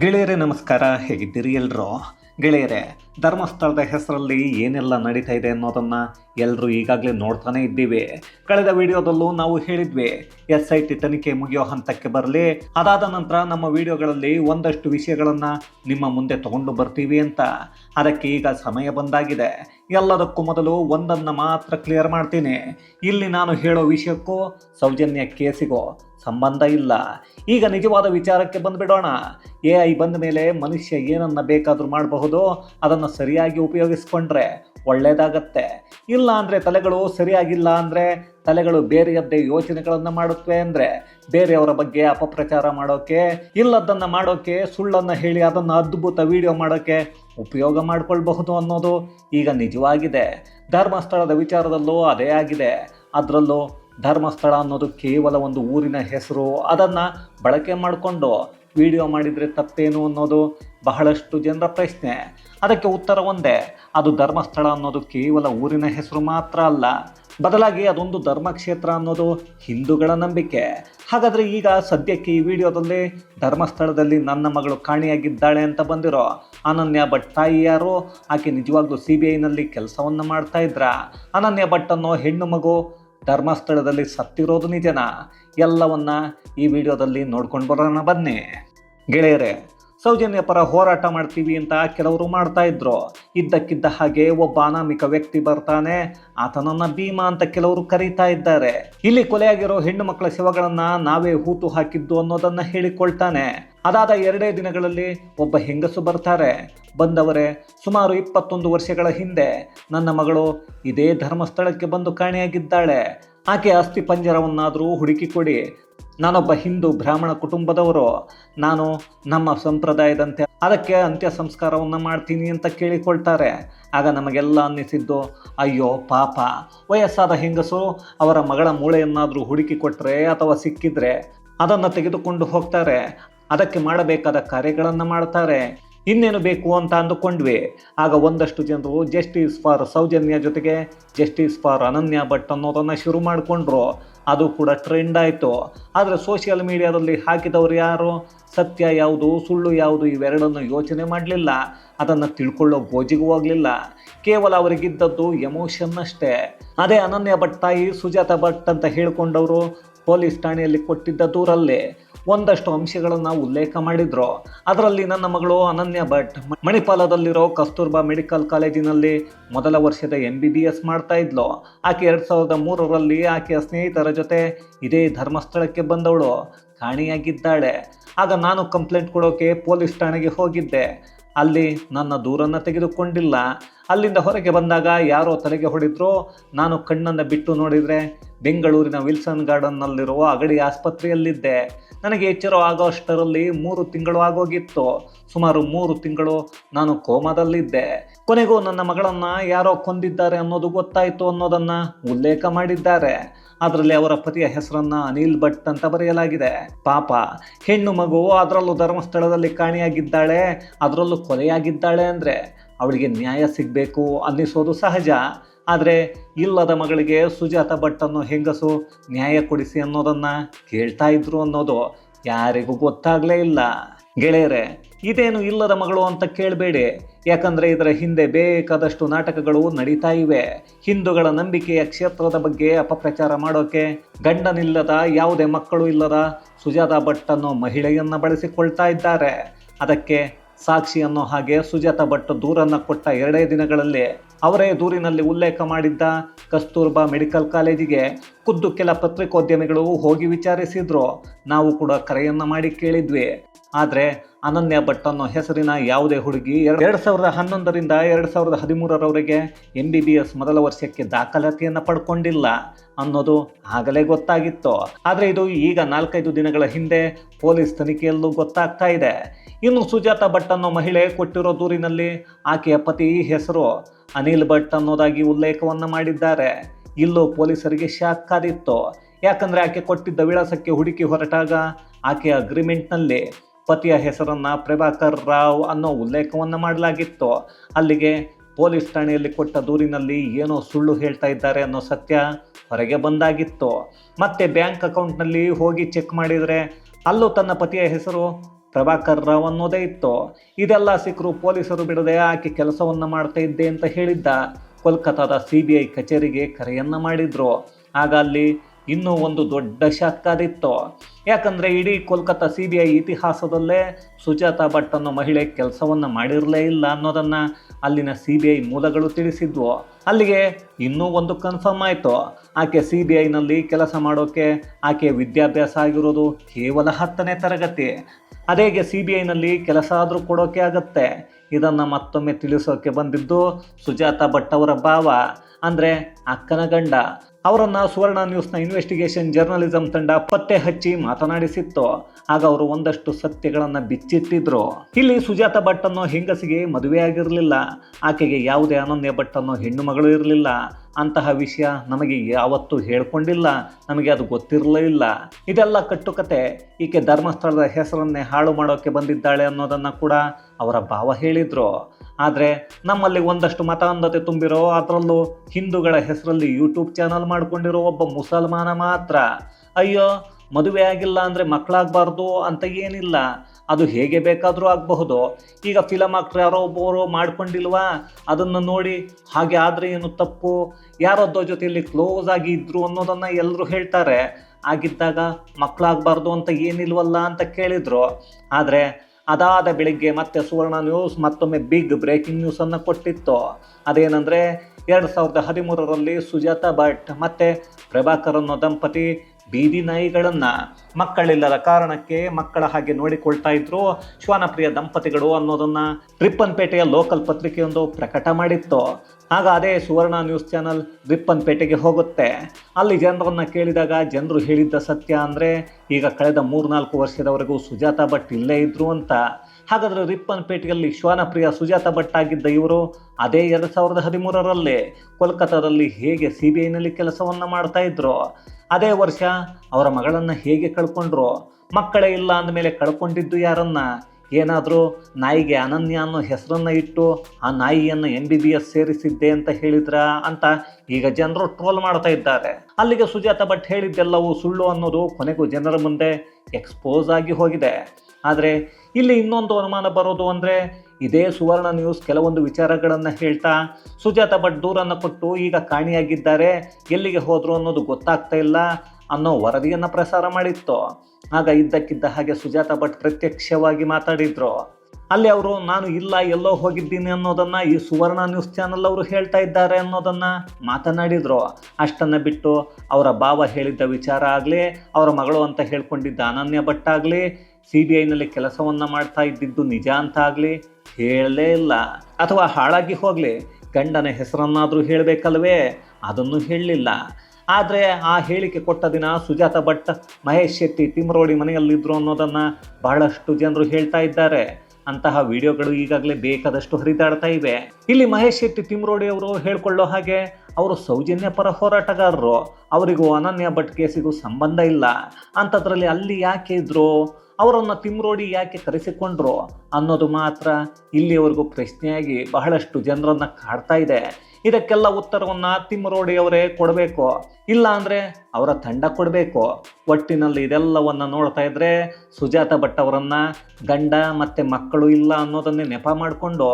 ಗೆಳೆಯರೇ, ನಮಸ್ಕಾರ. ಹೇಗಿದ್ದೀರಿ ಎಲ್ಲರೂ ಗೆಳೆಯರೇ, ಧರ್ಮಸ್ಥಳದ ಹೆಸರಲ್ಲಿ ಏನೆಲ್ಲ ನಡೀತಾ ಇದೆ ಅನ್ನೋದನ್ನು ಎಲ್ಲರೂ ಈಗಾಗಲೇ ನೋಡ್ತಾನೆ ಇದ್ದೀವಿ. ಕಳೆದ ವಿಡಿಯೋದಲ್ಲೂ ನಾವು ಹೇಳಿದ್ವಿ, ಎಸ್ ಐ ಟಿ ತನಿಖೆ ಮುಗಿಯೋ ಹಂತಕ್ಕೆ ಬರಲಿ. ಅದಾದ ನಂತರ ನಮ್ಮ ವಿಡಿಯೋಗಳಲ್ಲಿ ಒಂದಷ್ಟು ವಿಷಯಗಳನ್ನು ನಿಮ್ಮ ಮುಂದೆ ತಗೊಂಡು ಬರ್ತೀವಿ ಅಂತ. ಅದಕ್ಕೆ ಈಗ ಸಮಯ ಬಂದಾಗಿದೆ. ಎಲ್ಲದಕ್ಕೂ ಮೊದಲು ಒಂದನ್ನು ಮಾತ್ರ ಕ್ಲಿಯರ್ ಮಾಡ್ತೀನಿ. ಇಲ್ಲಿ ನಾನು ಹೇಳೋ ವಿಷಯಕ್ಕೂ ಸೌಜನ್ಯ ಕೇಸಿಗೂ ಸಂಬಂಧ ಇಲ್ಲ. ಈಗ ನಿಜವಾದ ವಿಚಾರಕ್ಕೆ ಬಂದುಬಿಡೋಣ. ಎ ಐ ಬಂದ ಮೇಲೆ ಮನುಷ್ಯ ಏನನ್ನ ಬೇಕಾದರೂ ಮಾಡಬಹುದು, ಅದನ್ನು ಸರಿಯಾಗಿ ಉಪಯೋಗಿಸ್ಕೊಂಡ್ರೆ ಒಳ್ಳೆಯದಾಗತ್ತೆ ಇಲ್ಲ ಅಂದರೆ ತಲೆಗಳು ಸರಿಯಾಗಿಲ್ಲ ಅಂದರೆ ತಲೆಗಳು ಬೇರೆಯದ್ದೇ ಯೋಚನೆಗಳನ್ನು ಮಾಡುತ್ತವೆ ಅಂದರೆ ಬೇರೆಯವರ ಬಗ್ಗೆ ಅಪಪ್ರಚಾರ ಮಾಡೋಕೆ ಇಲ್ಲದನ್ನು ಮಾಡೋಕೆ, ಸುಳ್ಳನ್ನು ಹೇಳಿ ಅದನ್ನು ಅದ್ಭುತ ವಿಡಿಯೋ ಮಾಡೋಕ್ಕೆ ಉಪಯೋಗ ಮಾಡಿಕೊಳ್ಬಹುದು ಅನ್ನೋದು ಈಗ ನಿಜವಾಗಿದೆ. ಧರ್ಮಸ್ಥಳದ ವಿಚಾರದಲ್ಲೂ ಅದೇ ಆಗಿದೆ. ಅದರಲ್ಲೂ ಧರ್ಮಸ್ಥಳ ಅನ್ನೋದು ಕೇವಲ ಒಂದು ಊರಿನ ಹೆಸರು. ಅದನ್ನು ಬಳಕೆ ಮಾಡಿಕೊಂಡು ವಿಡಿಯೋ ಮಾಡಿದರೆ ತಪ್ಪೇನು ಅನ್ನೋದು ಬಹಳಷ್ಟು ಜನರ ಪ್ರಶ್ನೆ. ಅದಕ್ಕೆ ಉತ್ತರ ಒಂದೇ, ಅದು ಧರ್ಮಸ್ಥಳ ಅನ್ನೋದು ಕೇವಲ ಊರಿನ ಹೆಸರು ಮಾತ್ರ ಅಲ್ಲ. ಬದಲಾಗಿ ಅದೊಂದು ಧರ್ಮಕ್ಷೇತ್ರ ಅನ್ನೋದು ಹಿಂದೂಗಳ ನಂಬಿಕೆ. ಹಾಗಾದರೆ ಈಗ ಸದ್ಯಕ್ಕೆ ಈ ವಿಡಿಯೋದಲ್ಲಿ ಧರ್ಮಸ್ಥಳದಲ್ಲಿ ನನ್ನ ಮಗಳು ಕಾಣಿಯಾಗಿದ್ದಾಳೆ ಅಂತ ಬಂದಿರೋ ಅನನ್ಯ ಭಟ್ ತಾಯಿ ಯಾರು? ಆಕೆ ನಿಜವಾಗ್ಲೂ ಸಿ ಬಿ ಐನಲ್ಲಿ ಕೆಲಸವನ್ನು ಮಾಡ್ತಾ ಇದ್ರ? ಅನನ್ಯ ಭಟ್ ಅನ್ನೋ ಹೆಣ್ಣು ಮಗು ಧರ್ಮಸ್ಥಳದಲ್ಲಿ ಸತ್ತಿರೋದು ನಿಜನಾ? ಎಲ್ಲವನ್ನ ಈ ವಿಡಿಯೋದಲ್ಲಿ ನೋಡ್ಕೊಂಡು ಬರೋಣ ಬನ್ನಿ. ಗೆಳೆಯರೇ, ಸೌಜನ್ಯ ಪರ ಹೋರಾಟ ಮಾಡ್ತೀವಿ ಅಂತ ಕೆಲವರು ಮಾಡ್ತಾ ಇದ್ರು. ಇದ್ದಕ್ಕಿದ್ದ ಹಾಗೆ ಒಬ್ಬ ಅನಾಮಿಕ ವ್ಯಕ್ತಿ ಬರ್ತಾನೆ. ಆತನನ್ನ ಭೀಮಾ ಅಂತ ಕೆಲವರು ಕರೀತಾ ಇದ್ದಾರೆ. ಇಲ್ಲಿ ಕೊಲೆಯಾಗಿರೋ ಹೆಣ್ಣು ಮಕ್ಕಳ ಶವಗಳನ್ನ ನಾವೇ ಹೂತು ಹಾಕಿದ್ದು ಅನ್ನೋದನ್ನ ಹೇಳಿಕೊಳ್ತಾನೆ. ಅದಾದ ಎರಡೇ ದಿನಗಳಲ್ಲಿ ಒಬ್ಬ ಹೆಂಗಸು ಬರ್ತಾರೆ. ಬಂದವರೇ, ಸುಮಾರು ಇಪ್ಪತ್ತೊಂದು ವರ್ಷಗಳ ಹಿಂದೆ ನನ್ನ ಮಗಳು ಇದೇ ಧರ್ಮಸ್ಥಳಕ್ಕೆ ಬಂದು ಕಾಣೆಯಾಗಿದ್ದಾಳೆ. ಆಕೆ ಅಸ್ಥಿ ಪಂಜರವನ್ನಾದರೂ ಹುಡುಕಿಕೊಡಿ ನಾನೊಬ್ಬ ಹಿಂದೂ ಬ್ರಾಹ್ಮಣ ಕುಟುಂಬದವರು. ನಾನು ನಮ್ಮ ಸಂಪ್ರದಾಯದಂತೆ ಅದಕ್ಕೆ ಅಂತ್ಯ ಸಂಸ್ಕಾರವನ್ನು ಮಾಡ್ತೀನಿ ಅಂತ ಕೇಳಿಕೊಳ್ತಾರೆ. ಆಗ ನಮಗೆಲ್ಲ ಅನ್ನಿಸಿದ್ದು, ಅಯ್ಯೋ ಪಾಪ, ವಯಸ್ಸಾದ ಹೆಂಗಸು ಅವರ ಮಗಳ ಮೂಳೆಯನ್ನಾದರೂ ಹುಡುಕಿ ಕೊಟ್ಟರೆ ಅಥವಾ ಸಿಕ್ಕಿದ್ರೆ ಅದನ್ನು ತೆಗೆದುಕೊಂಡು ಹೋಗ್ತಾರೆ. ಅದಕ್ಕೆ ಮಾಡಬೇಕಾದ ಕಾರ್ಯಗಳನ್ನು ಮಾಡ್ತಾರೆ. ಇನ್ನೇನು ಬೇಕು ಅಂತ ಅಂದುಕೊಂಡ್ವಿ. ಆಗ ಒಂದಷ್ಟು ಜನರು ಜಸ್ಟಿಸ್ ಫಾರ್ ಸೌಜನ್ಯ ಜೊತೆಗೆ ಜಸ್ಟಿಸ್ ಫಾರ್ ಅನನ್ಯ ಭಟ್ ಅನ್ನೋದನ್ನು ಶುರು ಮಾಡಿಕೊಂಡ್ರು. ಅದು ಕೂಡ ಟ್ರೆಂಡ್ ಆಯಿತು. ಆದರೆ ಸೋಷಿಯಲ್ ಮೀಡಿಯಾದಲ್ಲಿ ಹಾಕಿದವರು ಯಾರು? ಸತ್ಯ ಯಾವುದು, ಸುಳ್ಳು ಯಾವುದು ಇವೆರಡನ್ನು ಯೋಚನೆ ಮಾಡಲಿಲ್ಲ. ಅದನ್ನು ತಿಳ್ಕೊಳ್ಳೋ ಗೋಜಿಗೂ ಹೋಗಲಿಲ್ಲ ಕೇವಲ ಅವರಿಗಿದ್ದದ್ದು ಎಮೋಷನ್ ಅಷ್ಟೇ. ಅದೇ ಅನನ್ಯ ಭಟ್ ತಾಯಿ ಸುಜಾತ ಭಟ್ ಅಂತ ಹೇಳಿಕೊಂಡವರು ಪೊಲೀಸ್ ಠಾಣೆಯಲ್ಲಿ ಕೊಟ್ಟಿದ್ದ ದೂರಲ್ಲಿ. ಒಂದಷ್ಟು ಅಂಶಗಳನ್ನು ಉಲ್ಲೇಖ ಮಾಡಿದ್ರು ಅದರಲ್ಲಿ ನನ್ನ ಮಗಳು ಅನನ್ಯ ಭಟ್. ಮಣಿಪಾಲದಲ್ಲಿರೋ ಕಸ್ತೂರ್ಬಾ ಮೆಡಿಕಲ್ ಕಾಲೇಜಿನಲ್ಲಿ ಮೊದಲ ವರ್ಷದ ಎಂ ಬಿ ಬಿ ಎಸ್ ಮಾಡ್ತಾ ಇದ್ಲು. ಆಕೆ ಎರಡು ಸಾವಿರದ ಮೂರರಲ್ಲಿ ಆಕೆಯ ಸ್ನೇಹಿತರ ಜೊತೆ ಇದೇ ಧರ್ಮಸ್ಥಳಕ್ಕೆ ಬಂದವಳು. ಕಾಣಿಯಾಗಿದ್ದಾಳೆ. ಆಗ ನಾನು ಕಂಪ್ಲೇಂಟ್ ಕೊಡೋಕೆ ಪೊಲೀಸ್ ಠಾಣೆಗೆ ಹೋಗಿದ್ದೆ. ಅಲ್ಲಿ ನನ್ನ ದೂರನ್ನು ತೆಗೆದುಕೊಂಡಿಲ್ಲ. ಅಲ್ಲಿಂದ ಹೊರಗೆ ಬಂದಾಗ ಯಾರೋ ತಲೆಗೆ ಹೊಡೆದ್ರು, ನಾನು ಕಣ್ಣನ್ನು ಬಿಟ್ಟು ನೋಡಿದರೆ ಬೆಂಗಳೂರಿನ ವಿಲ್ಸನ್ ಗಾರ್ಡನ್ನಲ್ಲಿರುವ ಅಗಡಿ ಆಸ್ಪತ್ರೆಯಲ್ಲಿದ್ದೆ. ನನಗೆ ಎಚ್ಚರ ಆಗೋಷ್ಟರಲ್ಲಿ ಮೂರು ತಿಂಗಳು ಆಗೋಗಿತ್ತು. ಸುಮಾರು ಮೂರು ತಿಂಗಳು ನಾನು ಕೋಮಾದಲ್ಲಿದ್ದೆ. ಕೊನೆಗೂ ನನ್ನ ಮಗಳನ್ನು ಯಾರೋ ಕೊಂದಿದ್ದಾರೆ ಅನ್ನೋದು ಗೊತ್ತಾಯಿತು ಅನ್ನೋದನ್ನು ಉಲ್ಲೇಖ ಮಾಡಿದ್ದಾರೆ. ಅದರಲ್ಲಿ ಅವರ ಪತಿಯ ಹೆಸರನ್ನು ಅನಿಲ್ ಭಟ್ ಅಂತ ಬರೆಯಲಾಗಿದೆ. ಪಾಪ, ಹೆಣ್ಣು ಮಗು ಅದರಲ್ಲೂ ಧರ್ಮಸ್ಥಳದಲ್ಲಿ ಕಾಣಿಯಾಗಿದ್ದಾಳೆ, ಅದರಲ್ಲೂ ಕೊಲೆಯಾಗಿದ್ದಾಳೆ ಅಂದರೆ. ಅವಳಿಗೆ ನ್ಯಾಯ ಸಿಗಬೇಕು ಅನ್ನಿಸೋದು ಸಹಜ. ಆದರೆ ಇಲ್ಲದ ಮಗಳಿಗೆ ಸುಜಾತ ಭಟ್ ಅನ್ನೋ ಹೆಂಗಸು ನ್ಯಾಯ ಕೊಡಿಸಿ ಅನ್ನೋದನ್ನು ಕೇಳ್ತಾ ಇದ್ರು ಅನ್ನೋದು ಯಾರಿಗೂ ಗೊತ್ತಾಗಲೇ ಇಲ್ಲ. ಗೆಳೆಯರೆ, ಇದೇನು ಇಲ್ಲದ ಮಗಳು ಅಂತ ಕೇಳಬೇಡಿ. ಯಾಕಂದರೆ ಇದರ ಹಿಂದೆ ಬೇಕಾದಷ್ಟು ನಾಟಕಗಳು ನಡೀತಾ ಇವೆ. ಹಿಂದೂಗಳ ನಂಬಿಕೆಯ ಕ್ಷೇತ್ರದ ಬಗ್ಗೆ ಅಪಪ್ರಚಾರ ಮಾಡೋಕೆ ಗಂಡನಿಲ್ಲದ, ಯಾವುದೇ ಮಕ್ಕಳು ಇಲ್ಲದ ಸುಜಾತ ಭಟ್ ಅನ್ನೋ ಮಹಿಳೆಯನ್ನು ಬಳಸಿಕೊಳ್ತಾ ಇದ್ದಾರೆ. ಅದಕ್ಕೆ ಸಾಕ್ಷಿ ಅನ್ನೋ ಹಾಗೆ ಸುಜಾತ ಭಟ್ ದೂರನ್ನು ಕೊಟ್ಟ ಎರಡೇ ದಿನಗಳಲ್ಲಿ ಅವರೇ ದೂರಿನಲ್ಲಿ ಉಲ್ಲೇಖ ಮಾಡಿದ್ದ ಕಸ್ತೂರ್ಬಾ ಮೆಡಿಕಲ್ ಕಾಲೇಜಿಗೆ ಖುದ್ದು ಕೆಲ ಪತ್ರಿಕೋದ್ಯಮಿಗಳು ಹೋಗಿ ವಿಚಾರಿಸಿದ್ರು. ನಾವು ಕೂಡ ಕರೆಯನ್ನ ಮಾಡಿ ಕೇಳಿದ್ವಿ. ಆದರೆ ಅನನ್ಯ ಭಟ್ ಅನ್ನೋ ಹೆಸರಿನ ಯಾವುದೇ ಹುಡುಗಿ ಎರಡು ಸಾವಿರದ ಹನ್ನೊಂದರಿಂದ ಎರಡು ಸಾವಿರದ ಹದಿಮೂರರವರೆಗೆ ಎಂ ಬಿ ಬಿ ಎಸ್ ಮೊದಲ ವರ್ಷಕ್ಕೆ ದಾಖಲಾತಿಯನ್ನು ಪಡ್ಕೊಂಡಿಲ್ಲ ಅನ್ನೋದು ಆಗಲೇ ಗೊತ್ತಾಗಿತ್ತು. ಆದರೆ ಇದು ಈಗ ನಾಲ್ಕೈದು ದಿನಗಳ ಹಿಂದೆ ಪೊಲೀಸ್ ತನಿಖೆಯಲ್ಲೂ ಗೊತ್ತಾಗ್ತಾ ಇದೆ. ಇನ್ನು ಸುಜಾತ ಭಟ್ ಅನ್ನೋ ಮಹಿಳೆ ಕೊಟ್ಟಿರೋ ದೂರಿನಲ್ಲಿ ಆಕೆಯ ಪತಿ ಹೆಸರು ಅನಿಲ್ ಭಟ್ ಅನ್ನೋದಾಗಿ ಉಲ್ಲೇಖವನ್ನು ಮಾಡಿದ್ದಾರೆ. ಇಲ್ಲೂ ಪೊಲೀಸರಿಗೆ ಶಾಕ್ ಆದಿತ್ತು ಯಾಕಂದರೆ ಆಕೆ ಕೊಟ್ಟಿದ್ದ ವಿಳಾಸಕ್ಕೆ ಹುಡುಕಿ ಹೊರಟಾಗ ಆಕೆಯ ಅಗ್ರಿಮೆಂಟ್ನಲ್ಲಿ ಪತಿಯ ಹೆಸರನ್ನು ಪ್ರಭಾಕರ್ ರಾವ್ ಅನ್ನೋ ಉಲ್ಲೇಖವನ್ನು ಮಾಡಲಾಗಿತ್ತು. ಅಲ್ಲಿಗೆ ಪೊಲೀಸ್ ಠಾಣೆಯಲ್ಲಿ ಕೊಟ್ಟ ದೂರಿನಲ್ಲಿ ಏನೋ ಸುಳ್ಳು ಹೇಳ್ತಾ ಇದ್ದಾರೆ ಅನ್ನೋ ಸತ್ಯ ಹೊರಗೆ ಬಂದಾಗಿತ್ತು. ಮತ್ತೆ ಬ್ಯಾಂಕ್ ಅಕೌಂಟ್ನಲ್ಲಿ ಹೋಗಿ ಚೆಕ್ ಮಾಡಿದರೆ ಅಲ್ಲೂ ತನ್ನ ಪತಿಯ ಹೆಸರು ಪ್ರಭಾಕರ್ ರಾವ್ ಅನ್ನೋದೇ ಇತ್ತು. ಇದೆಲ್ಲ ಸಿಕ್ಕರು ಪೊಲೀಸರು ಬಿಡದೆ ಆಕೆ ಕೆಲಸವನ್ನು ಮಾಡ್ತಾ ಇದ್ದೆ ಅಂತ ಹೇಳಿದ್ದ. ಕೋಲ್ಕತ್ತಾದ ಸಿ ಬಿ ಐ ಕಚೇರಿಗೆ ಕರೆಯನ್ನ ಮಾಡಿದರು. ಆಗ ಅಲ್ಲಿ ಇನ್ನೂ ಒಂದು ದೊಡ್ಡ ಶಾಕ್ ಯಾಕಂದರೆ ಇಡೀ ಕೋಲ್ಕತ್ತಾ ಸಿ ಬಿ ಐ ಇತಿಹಾಸದಲ್ಲೇ ಸುಜಾತಾ ಭಟ್ ಅನ್ನೋ ಮಹಿಳೆ ಕೆಲಸವನ್ನು ಮಾಡಿರಲೇ ಇಲ್ಲ ಅನ್ನೋದನ್ನು ಅಲ್ಲಿನ ಸಿ ಬಿ ಐ ಮೂಲಗಳು ತಿಳಿಸಿದ್ವು. ಅಲ್ಲಿಗೆ ಇನ್ನೂ ಒಂದು ಕನ್ಫರ್ಮ್ ಆಯಿತು. ಆಕೆ ಸಿ ಬಿ ಐನಲ್ಲಿ ಕೆಲಸ ಮಾಡೋಕ್ಕೆ ಆಕೆ ವಿದ್ಯಾಭ್ಯಾಸ ಆಗಿರೋದು ಕೇವಲ ಹತ್ತನೇ ತರಗತಿ. ಅದೇಗೆ ಸಿ ಬಿ ಐನಲ್ಲಿ ಕೆಲಸ ಆದರೂ ಕೊಡೋಕೆ ಆಗುತ್ತೆ. ಇದನ್ನು ಮತ್ತೊಮ್ಮೆ ತಿಳಿಸೋಕೆ ಬಂದಿದ್ದು ಸುಜಾತಾ ಭಟ್ ಅವರ ಭಾವ. ಅಂದರೆ ಅಕ್ಕನ ಗಂಡ. ಅವರನ್ನು ಸುವರ್ಣ ನ್ಯೂಸ್ನ ಇನ್ವೆಸ್ಟಿಗೇಷನ್ ಜರ್ನಲಿಸಂ ತಂಡ ಪತ್ತೆ ಹಚ್ಚಿ ಮಾತನಾಡಿಸಿತ್ತು. ಆಗ ಅವರು ಒಂದಷ್ಟು ಸತ್ಯಗಳನ್ನು ಬಿಚ್ಚಿಟ್ಟಿದ್ರು. ಇಲ್ಲಿ ಸುಜಾತ ಭಟ್ ಅನ್ನೋ ಹೆಂಗಸಿಗೆ ಮದುವೆ ಆಗಿರಲಿಲ್ಲ. ಆಕೆಗೆ ಯಾವುದೇ ಅನನ್ಯ ಭಟ್ ಅನ್ನೋ ಹೆಣ್ಣು ಮಗಳು ಇರಲಿಲ್ಲ. ಅಂತಹ ವಿಷಯ ನಮಗೆ ಯಾವತ್ತೂ ಹೇಳ್ಕೊಂಡಿಲ್ಲ. ನಮಗೆ ಅದು ಗೊತ್ತಿರಲೇ ಇಲ್ಲ. ಇದೆಲ್ಲ ಕಟ್ಟುಕತೆ. ಈಕೆ ಧರ್ಮಸ್ಥಳದ ಹೆಸರನ್ನೇ ಹಾಳು ಮಾಡೋಕೆ ಬಂದಿದ್ದಾಳೆ ಅನ್ನೋದನ್ನು ಕೂಡ ಅವರ ಭಾವ ಹೇಳಿದರು. ಆದರೆ ನಮ್ಮಲ್ಲಿ ಒಂದಷ್ಟು ಮತಾಂಧತೆ ತುಂಬಿರೋ ಅದರಲ್ಲೂ ಹಿಂದೂಗಳ ಹೆಸರಲ್ಲಿ ಯೂಟ್ಯೂಬ್ ಚಾನಲ್ ಮಾಡ್ಕೊಂಡಿರೋ ಒಬ್ಬ ಮುಸಲ್ಮಾನ ಮಾತ್ರ. ಅಯ್ಯೋ, ಮದುವೆ ಆಗಿಲ್ಲ ಅಂದರೆ ಮಕ್ಕಳಾಗಬಾರ್ದು ಅಂತ ಏನಿಲ್ಲ. ಅದು ಹೇಗೆ ಬೇಕಾದರೂ ಆಗಬಹುದು. ಈಗ ಫಿಲಮ್ ಆಕ್ಟ್ರ್ ಯಾರೋ ಒಬ್ಬರು ಮಾಡ್ಕೊಂಡಿಲ್ವಾ? ಅದನ್ನು ನೋಡಿ ಹಾಗೆ ಆದರೆ ಏನು ತಪ್ಪು? ಯಾರೊಬ್ಬ ಜೊತೆಯಲ್ಲಿ ಕ್ಲೋಸ್ ಆಗಿ ಇದ್ರು ಅನ್ನೋದನ್ನು ಎಲ್ಲರೂ ಹೇಳ್ತಾರೆ. ಆಗಿದ್ದಾಗ ಮಕ್ಕಳಾಗಬಾರ್ದು ಅಂತ ಏನಿಲ್ವಲ್ಲ ಅಂತ ಕೇಳಿದರು. ಆದರೆ ಅದಾದ ಬೆಳಿಗ್ಗೆ ಮತ್ತೆ ಸುವರ್ಣ ನ್ಯೂಸ್ ಮತ್ತೊಮ್ಮೆ ಬಿಗ್ ಬ್ರೇಕಿಂಗ್ ನ್ಯೂಸನ್ನು ಕೊಟ್ಟಿತ್ತು. ಅದೇನೆಂದರೆ ಎರಡು ಸಾವಿರದ ಹದಿಮೂರರಲ್ಲಿ ಸುಜಾತಾ ಭಟ್ ಮತ್ತು ಪ್ರಭಾಕರ್ ಅನ್ನೋ ದಂಪತಿ ಬೀದಿ ನಾಯಿಗಳನ್ನು ಮಕ್ಕಳಿಲ್ಲದ ಕಾರಣಕ್ಕೆ ಮಕ್ಕಳ ಹಾಗೆ ನೋಡಿಕೊಳ್ತಾ ಇದ್ರು. ಶ್ವಾನಪ್ರಿಯ ದಂಪತಿಗಳು ಅನ್ನೋದನ್ನು ರಿಪ್ಪನ್ಪೇಟೆಯ ಲೋಕಲ್ ಪತ್ರಿಕೆಯೊಂದು ಪ್ರಕಟ ಮಾಡಿತ್ತು. ಆಗ ಅದೇ ಸುವರ್ಣ ನ್ಯೂಸ್ ಚಾನಲ್ ರಿಪ್ಪನ್ಪೇಟೆಗೆ ಹೋಗುತ್ತೆ. ಅಲ್ಲಿ ಜನರನ್ನು ಕೇಳಿದಾಗ ಜನರು ಹೇಳಿದ್ದ ಸತ್ಯ ಅಂದರೆ, ಈಗ ಕಳೆದ ಮೂರ್ನಾಲ್ಕು ವರ್ಷದವರೆಗೂ ಸುಜಾತಾ ಭಟ್ ಇಲ್ಲೇ ಇದ್ರು ಅಂತ. ಹಾಗಾದರೆ ರಿಪ್ಪನ್ಪೇಟೆಯಲ್ಲಿ ಶ್ವಾನಪ್ರಿಯ ಸುಜಾತ ಭಟ್ ಆಗಿದ್ದ ಇವರು ಅದೇ ಎರಡು ಸಾವಿರದ ಹದಿಮೂರರಲ್ಲಿ ಕೋಲ್ಕತ್ತಾದಲ್ಲಿ ಹೇಗೆ ಸಿ ಬಿ ಐನಲ್ಲಿ ಕೆಲಸವನ್ನು ಮಾಡ್ತಾ ಅದೇ ವರ್ಷ ಅವರ ಮಗಳನ್ನು ಹೇಗೆ ಕಳ್ಕೊಂಡ್ರು. ಮಕ್ಕಳೇ ಇಲ್ಲ ಅಂದಮೇಲೆ ಕಳ್ಕೊಂಡಿದ್ದು ಯಾರನ್ನ? ಏನಾದರೂ ನಾಯಿಗೆ ಅನನ್ಯ ಅನ್ನೋ ಹೆಸರನ್ನು ಇಟ್ಟು ಆ ನಾಯಿಯನ್ನು ಎಂ ಬಿ ಬಿ ಎಸ್ ಸೇರಿಸಿದ್ದೆ ಅಂತ ಹೇಳಿದ್ರ ಅಂತ ಈಗ ಜನರು ಟ್ರೋಲ್ ಮಾಡ್ತಾ ಇದ್ದಾರೆ. ಅಲ್ಲಿಗೆ ಸುಜಾತ ಭಟ್ ಹೇಳಿದ್ದೆಲ್ಲವೂ ಸುಳ್ಳು ಅನ್ನೋದು ಕೊನೆಗೂ ಜನರ ಮುಂದೆ ಎಕ್ಸ್ಪೋಸ್ ಆಗಿ ಹೋಗಿದೆ. ಆದರೆ ಇಲ್ಲಿ ಇನ್ನೊಂದು ಅನುಮಾನ ಬರೋದು ಅಂದರೆ ಇದೇ ಸುವರ್ಣ ನ್ಯೂಸ್ ಕೆಲವೊಂದು ವಿಚಾರಗಳನ್ನು ಹೇಳ್ತಾ ಸುಜಾತ ಭಟ್ ದೂರನ್ನು ಕೊಟ್ಟು ಈಗ ಕಾಣಿಯಾಗಿದ್ದಾರೆ, ಎಲ್ಲಿಗೆ ಹೋದರು ಅನ್ನೋದು ಗೊತ್ತಾಗ್ತಾ ಇಲ್ಲ ಅನ್ನೋ ವರದಿಯನ್ನು ಪ್ರಸಾರ ಮಾಡಿತ್ತು. ಆಗ ಇದ್ದಕ್ಕಿದ್ದ ಹಾಗೆ ಸುಜಾತ ಭಟ್ ಪ್ರತ್ಯಕ್ಷವಾಗಿ ಮಾತಾಡಿದ್ರು. ಅಲ್ಲಿ ಅವರು, ನಾನು ಇಲ್ಲ, ಎಲ್ಲೋ ಹೋಗಿದ್ದೀನಿ ಅನ್ನೋದನ್ನು ಈ ಸುವರ್ಣ ನ್ಯೂಸ್ ಚಾನಲ್ ಅವರು ಹೇಳ್ತಾ ಇದ್ದಾರೆ ಅನ್ನೋದನ್ನು ಮಾತನಾಡಿದರು. ಅಷ್ಟನ್ನು ಬಿಟ್ಟು ಅವರ ಭಾವ ಹೇಳಿದ್ದ ವಿಚಾರ ಆಗಲಿ, ಅವರ ಮಗಳು ಅಂತ ಹೇಳ್ಕೊಂಡಿದ್ದ ಅನನ್ಯ ಭಟ್ ಆಗಲಿ, ಸಿ ಬಿ ಐನಲ್ಲಿ ಕೆಲಸವನ್ನು ಮಾಡ್ತಾ ಇದ್ದಿದ್ದು ನಿಜ ಅಂತ ಆಗಲಿ, ಹೇಳಲೇ ಇಲ್ಲ. ಅಥವಾ ಹಾಳಾಗಿ ಹೋಗಲಿ, ಗಂಡನ ಹೆಸರನ್ನಾದರೂ ಹೇಳಬೇಕಲ್ವೇ, ಅದನ್ನು ಹೇಳಲಿಲ್ಲ. ಆದರೆ ಆ ಹೇಳಿಕೆ ಕೊಟ್ಟ ದಿನ ಸುಜಾತ ಭಟ್, ಮಹೇಶ್ ಶೆಟ್ಟಿ ತಿಮ್ರೋಡಿ ಮನೆಯಲ್ಲಿದ್ದರು ಅನ್ನೋದನ್ನು ಬಹಳಷ್ಟು ಜನರು ಹೇಳ್ತಾ ಇದ್ದಾರೆ. ಅಂತಹ ವಿಡಿಯೋಗಳು ಈಗಾಗಲೇ ಬೇಕಾದಷ್ಟು ಹರಿದಾಡ್ತಾ ಇವೆ. ಇಲ್ಲಿ ಮಹೇಶ್ ಶೆಟ್ಟಿ ತಿಮ್ರೋಡಿ ಅವರು ಹೇಳ್ಕೊಳ್ಳೋ ಹಾಗೆ ಅವರು ಸೌಜನ್ಯ ಪರ ಹೋರಾಟಗಾರರು. ಅವರಿಗೂ ಅನನ್ಯ ಭಟ್ ಕೇಸಿಗೂ ಸಂಬಂಧ ಇಲ್ಲ. ಅಂಥದ್ರಲ್ಲಿ ಅಲ್ಲಿ ಯಾಕೆ ಇದ್ರು? ಅವರನ್ನು ತಿಮ್ರೋಡಿ ಯಾಕೆ ಕರೆಸಿಕೊಂಡ್ರು? ಅನ್ನೋದು ಮಾತ್ರ ಇಲ್ಲಿವರೆಗೂ ಪ್ರಶ್ನೆಯಾಗಿ ಬಹಳಷ್ಟು ಜನರನ್ನು ಕಾಡ್ತಾ ಇದೆ. ಇದಕ್ಕೆಲ್ಲ ಉತ್ತರವನ್ನು ತಿಮ್ಮರೋಡಿ ಅವರೇ ಕೊಡಬೇಕು. ಇಲ್ಲ ಅಂದರೆ ಅವರ ತಂಡ ಕೊಡಬೇಕು. ಒಟ್ಟಿನಲ್ಲಿ ಇದೆಲ್ಲವನ್ನು ನೋಡ್ತಾ ಇದ್ರೆ ಸುಜಾತ ಭಟ್ ಅವರನ್ನು ಗಂಡ ಮತ್ತು ಮಕ್ಕಳು ಇಲ್ಲ ಅನ್ನೋದನ್ನೇ ನೆಪ ಮಾಡಿಕೊಂಡು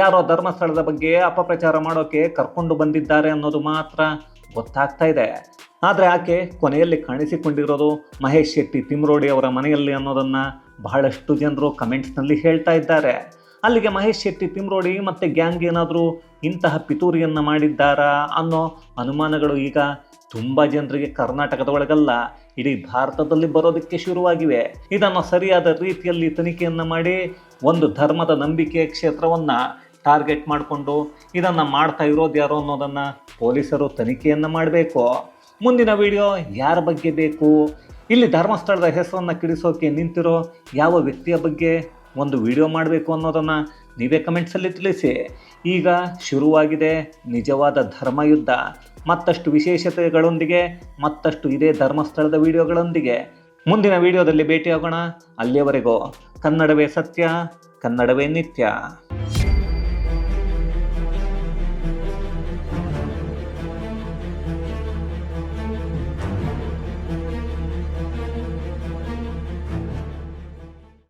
ಯಾರೋ ಧರ್ಮಸ್ಥಳದ ಬಗ್ಗೆ ಅಪಪ್ರಚಾರ ಮಾಡೋಕೆ ಕರ್ಕೊಂಡು ಬಂದಿದ್ದಾರೆ ಅನ್ನೋದು ಮಾತ್ರ ಗೊತ್ತಾಗ್ತಾ ಇದೆ. ಆದರೆ ಆಕೆ ಕೊನೆಯಲ್ಲಿ ಕಾಣಿಸಿಕೊಂಡಿರೋದು ಮಹೇಶ್ ಶೆಟ್ಟಿ ತಿಮ್ರೋಡಿ ಅವರ ಮನೆಯಲ್ಲಿ ಅನ್ನೋದನ್ನು ಬಹಳಷ್ಟು ಜನರು ಕಮೆಂಟ್ಸ್ನಲ್ಲಿ ಹೇಳ್ತಾ ಇದ್ದಾರೆ. ಅಲ್ಲಿಗೆ ಮಹೇಶ್ ಶೆಟ್ಟಿ ತಿಮ್ರೋಡಿ ಮತ್ತು ಗ್ಯಾಂಗ್ ಏನಾದರೂ ಇಂತಹ ಪಿತೂರಿಯನ್ನು ಮಾಡಿದ್ದಾರಾ ಅನ್ನೋ ಅನುಮಾನಗಳು ಈಗ ತುಂಬ ಜನರಿಗೆ ಕರ್ನಾಟಕದ ಒಳಗಲ್ಲ, ಇಡೀ ಭಾರತದಲ್ಲಿ ಬರೋದಕ್ಕೆ ಶುರುವಾಗಿವೆ. ಇದನ್ನು ಸರಿಯಾದ ರೀತಿಯಲ್ಲಿ ತನಿಖೆಯನ್ನು ಮಾಡಿ ಒಂದು ಧರ್ಮದ ನಂಬಿಕೆಯ ಕ್ಷೇತ್ರವನ್ನು ಟಾರ್ಗೆಟ್ ಮಾಡಿಕೊಂಡು ಇದನ್ನು ಮಾಡ್ತಾ ಇರೋದು ಯಾರೋ ಅನ್ನೋದನ್ನು ಪೊಲೀಸರು ತನಿಖೆಯನ್ನು ಮಾಡಬೇಕು. ಮುಂದಿನ ವಿಡಿಯೋ ಯಾರ ಬಗ್ಗೆ ಬೇಕು? ಇಲ್ಲಿ ಧರ್ಮಸ್ಥಳದ ಹೆಸರನ್ನು ಕಿಡಿಸೋಕೆ ನಿಂತಿರೋ ಯಾವ ವ್ಯಕ್ತಿಯ ಬಗ್ಗೆ ಒಂದು ವಿಡಿಯೋ ಮಾಡಬೇಕು ಅನ್ನೋದನ್ನು ನೀವೇ ಕಮೆಂಟ್ಸಲ್ಲಿ ತಿಳಿಸಿ. ಈಗ ಶುರುವಾಗಿದೆ ನಿಜವಾದ ಧರ್ಮಯುದ್ಧ. ಮತ್ತಷ್ಟು ವಿಶೇಷತೆಗಳೊಂದಿಗೆ, ಮತ್ತಷ್ಟು ಇದೇ ಧರ್ಮಸ್ಥಳದ ವಿಡಿಯೋಗಳೊಂದಿಗೆ. ಮುಂದಿನ ವಿಡಿಯೋದಲ್ಲಿ ಭೇಟಿಯಾಗೋಣ. ಅಲ್ಲಿಯವರೆಗೂ ಕನ್ನಡವೇ ಸತ್ಯ, ಕನ್ನಡವೇ ನಿತ್ಯ.